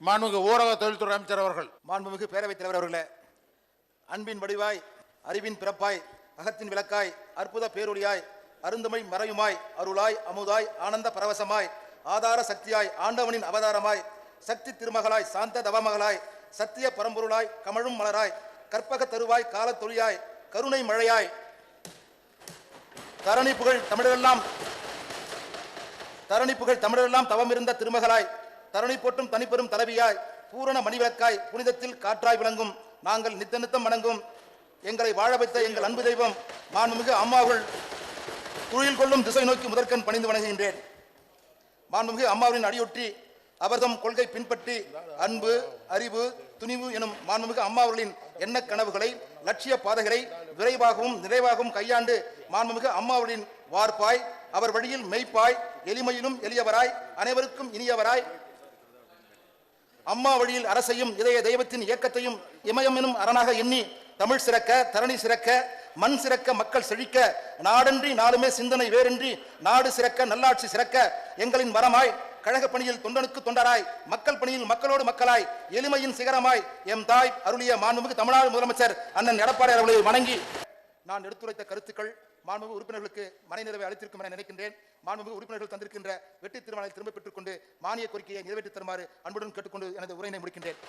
மாண்புமிகு ஊரக தொழில்துறை அமைச்சர் அவர்கள் மாண்புமிகு பேரவைத் தலைவர் அவர்களே அன்பின் வடிவாய் அறிவின் பிறப்பாய் அகத்தின் விளக்காய் அற்புத பேரொழியாய் அருந்துமை மறையுமாய் அருளாய் அமுதாய் ஆனந்த பரவசமாய் ஆதார சக்தியாய் ஆண்டவனின் அவதாரமாய் சக்தி திருமகளாய் சாந்த தவமகளாய் சத்திய பரம்பொருளாய் கமழும் மலராய் கற்பக தருவாய் காலத்தொழியாய் கருணை மழையாய். தரணி புகழ் தமிழரெல்லாம் தரணி புகழ் தமிழரெல்லாம் தவமிருந்த திருமகளாய் தருணி போட்டும் தனிப்பெரும் தலைவியாய் பூரண மணிவிளக்காய் புனிதத்தில் காற்றாய் விளங்கும். நாங்கள் நித்த நித்தம் வணங்கும். எங்களை வாழ வைத்த எங்கள் அன்பு தெய்வம் மாண்புமிகு அம்மாவுள் குழியில் கொள்ளும் திசை நோக்கி முதற்கண் பணிந்து வணங்குகின்றேன். மாண்புமிகு அம்மாவின் அடியொற்றி அவர்தம் கொள்கை பின்பற்றி அன்பு அறிவு துணிவு எனும் மாண்புமிகு அம்மாவர்களின் எண்ண கனவுகளை லட்சிய பாதைகளை விரைவாகவும் நிறைவாகவும் கையாண்டு மாண்புமிகு அம்மாவர்களின் வார்ப்பாய் அவர் வழியில் மெய்ப்பாய் எளிமையிலும் எளியவராய் அனைவருக்கும் இனியவராய் அம்மா வழியில் அரசையும் இதய தெய்வத்தின் இயக்கத்தையும் இமயம் எனும் அரணாக எண்ணி தமிழ் சிறக்க தரணி சிறக்க மண் சிறக்க மக்கள் செழிக்க நாடன்றி நாளுமே சிந்தனை வேறின்றி நாடு சிறக்க நல்லாட்சி சிறக்க எங்களின் வரமாய் கழக பணியில் தொண்டனுக்கு தொண்டராய் மக்கள் பணியில் மக்களோடு மக்களாய் எளிமையின் சிகரமாய் எம் தாய் அருளிய மாண்புமிகு தமிழ்நாடு முதலமைச்சர் அண்ணன் எடப்பாடி அவர்களை வணங்கி நான் எடுத்துரைத்த கருத்துக்கள் மாண்புமிகு உறுப்பினர்களுக்கு மனைநிறைவை அளித்திருக்கும் என நினைக்கின்றேன். மாண்புமிகு உறுப்பினர்கள் தந்திருக்கின்ற வெற்றி திருமணத்தை திரும்ப பெற்றுக்கொண்டு மானிய கோரிக்கையை நிறைவேற்றி தருமாறு அன்புடன் கேட்டுக்கொண்டு எனது உரையினை முடிக்கின்றேன்.